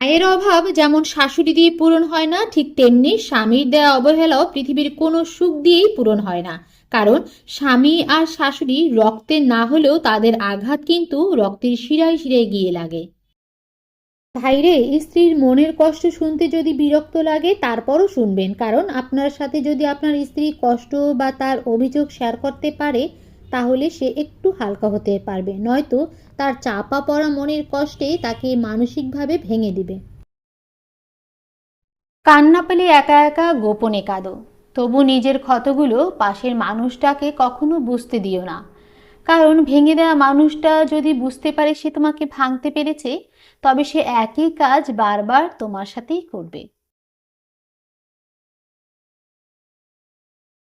মায়ের অভাব যেমন শাশুড়ি দিয়ে পূরণ হয় না, ঠিক তেমনি স্বামীর দেয়া অবহেলাও পৃথিবীর কোনো সুখ দিয়েই পূরণ হয় না। কারণ স্বামী আর শাশুড়ি রক্তে না হলেও তাদের আঘাত কিন্তু রক্তের শিরায় শিরায় গিয়ে লাগে। ভাইরে স্ত্রীর মনের কষ্ট শুনতে যদি বিরক্ত লাগে, তারপরও শুনবেন। কারণ আপনার সাথে যদি আপনার স্ত্রী কষ্ট বা তার অভিযোগ শেয়ার করতে পারে তাহলে সে একটু হালকা হতে পারবে। নয়তো তার চাপা পড়া মনের কষ্টে তাকে মানসিকভাবে ভেঙে দিবে। কান্না পেলে একা একা গোপনে কাঁদো। তবু নিজের ক্ষতগুলো পাশের মানুষটাকে কখনো বুঝতে দিও না। কারণ ভেঙে দেওয়া মানুষটা যদি বুঝতে পারে সে তোমাকে ভাঙতে পেরেছে, তবে সে একই কাজ বারবার তোমার সাথেই করবে।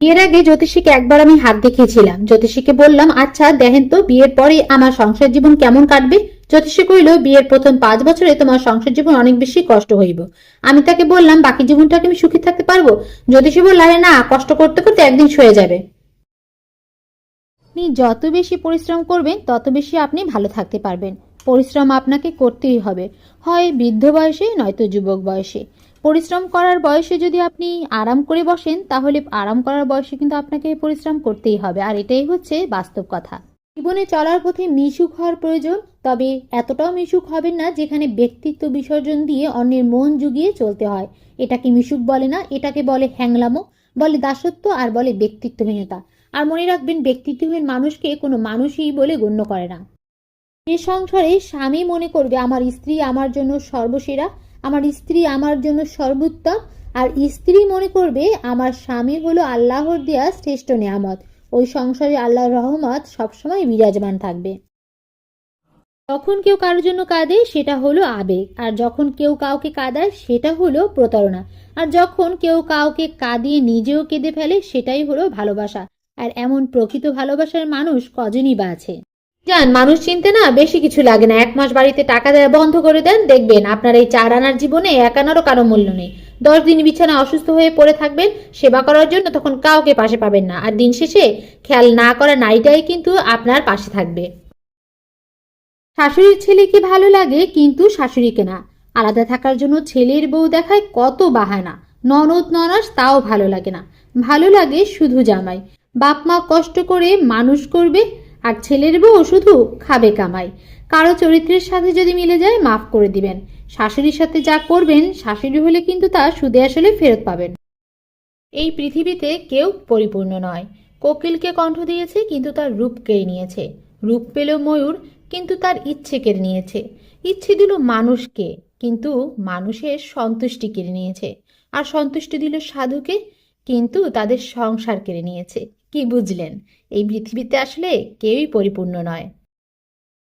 বিয়ের আগে জ্যোতিষীকে একবার আমি হাত দেখিয়েছিলাম। জ্যোতিষীকে বললাম আচ্ছা দেখেন তো, বিয়ের পরে আমার সংসার জীবন কেমন কাটবে? জ্যোতিষী কইল বিয়ের প্রথম পাঁচ বছরে তোমার সংসার জীবন অনেক বেশি কষ্ট হইব। আমি তাকে বললাম, বাকি জীবনটাকে আমি সুখী থাকতে পারব? জ্যোতিষী বলল, আরে না, কষ্ট করতে করতে একদিন সয়ে যাবে। আপনি যত বেশি পরিশ্রম করবেন, তত বেশি আপনি ভালো থাকতে পারবেন। পরিশ্রম আপনাকে করতেই হবে। হয় বৃদ্ধ বয়সে, নয়তো যুবক বয়সে। পরিশ্রম করার বয়সে যদি আপনি আরাম করে বসেন, তাহলে আরাম করার বয়সে কিন্তু আপনাকে পরিশ্রম করতেই হবে। আর এটাই হচ্ছে বাস্তব কথা। জীবনে চলার পথে মিশুক হওয়ার প্রয়োজন, তবে এতটাও মিশুক হবেন না যেখানে ব্যক্তিত্ব বিসর্জন দিয়ে অন্যের মন জুগিয়ে চলতে হয়। এটাকে মিশুক বলে না, এটাকে বলে হ্যাংলামো, বলে দাসত্ব আর বলে ব্যক্তিত্বহীনতা। আর মনে রাখবেন, ব্যক্তিত্বহীন মানুষকে কোনো মানুষই বলে গণ্য করে না। যে সংসারে স্বামী মনে করবে, আমার স্ত্রী আমার জন্য সর্বসেরা। আমার স্ত্রী আমার জন্য সর্বোত্তম, আর স্ত্রী মনে করবে আমার স্বামী হলো আল্লাহর দেয়া শ্রেষ্ঠ নিয়ামত। ওই সংসারে আল্লাহর রহমত সবসময় বিরাজমান থাকবে। যখন কেউ কারোর জন্য কাঁদে, সেটা হলো আবেগ। আর যখন কেউ কাউকে কাঁদায়, সেটা হলো প্রতারণা। আর যখন কেউ কাউকে কাঁদিয়ে নিজেও কেঁদে ফেলে, সেটাই হলো ভালোবাসা। আর এমন প্রকৃত ভালোবাসার মানুষ কজনই বা আছে? জান, মানুষ চিনতে না বেশি কিছু লাগে না। এক মাস বাড়িতে টাকা দেওয়া বন্ধ করে দেন, দেখবেন আপনার এই চার আনার জীবনে এক আনারও কারও মূল্য নেই। দশ দিন বিছানা অসুস্থ হয়ে পড়ে থাকবেন, সেবা করার জন্য তখন কাউকে পাশে পাবেন না। আর দিন শেষে খেয়াল না করা নারীটাই কিন্তু আপনার পাশে থাকবে। শাশুড়ির ছেলেকে ভালো লাগে, কিন্তু শাশুড়িকে না। আলাদা থাকার জন্য ছেলের বউ দেখায় কত বাহানা। ননদ, ননাস তাও ভালো লাগে না। ভালো লাগে শুধু জামাই। বাপ মা কষ্ট করে মানুষ করবে আর ছেলের বউ শুধু খাবে কামাই। কারও চরিত্রের সাথে যদি মিলে যায়, মাফ করে দিবেন। শাশুড়ির সাথে যা করবেন, শাশুড়ি হলে কিন্তু তা সুদে আসলে ফেরত পাবেন। এই পৃথিবীতে কেউ পরিপূর্ণ নয়। কোকিলকে কণ্ঠ দিয়েছে, কিন্তু তার রূপ কেড়ে নিয়েছে। রূপ পেল ময়ূর, কিন্তু তার ইচ্ছে কেড়ে নিয়েছে। ইচ্ছে দিল মানুষকে, কিন্তু মানুষের সন্তুষ্টি কেড়ে নিয়েছে। আর সন্তুষ্টি দিল সাধুকে কিন্তু তাদের সংসার কেড়ে নিয়েছে। কি বুঝলেন? এই পৃথিবীতে আসলে কেউই পরিপূর্ণ নয়।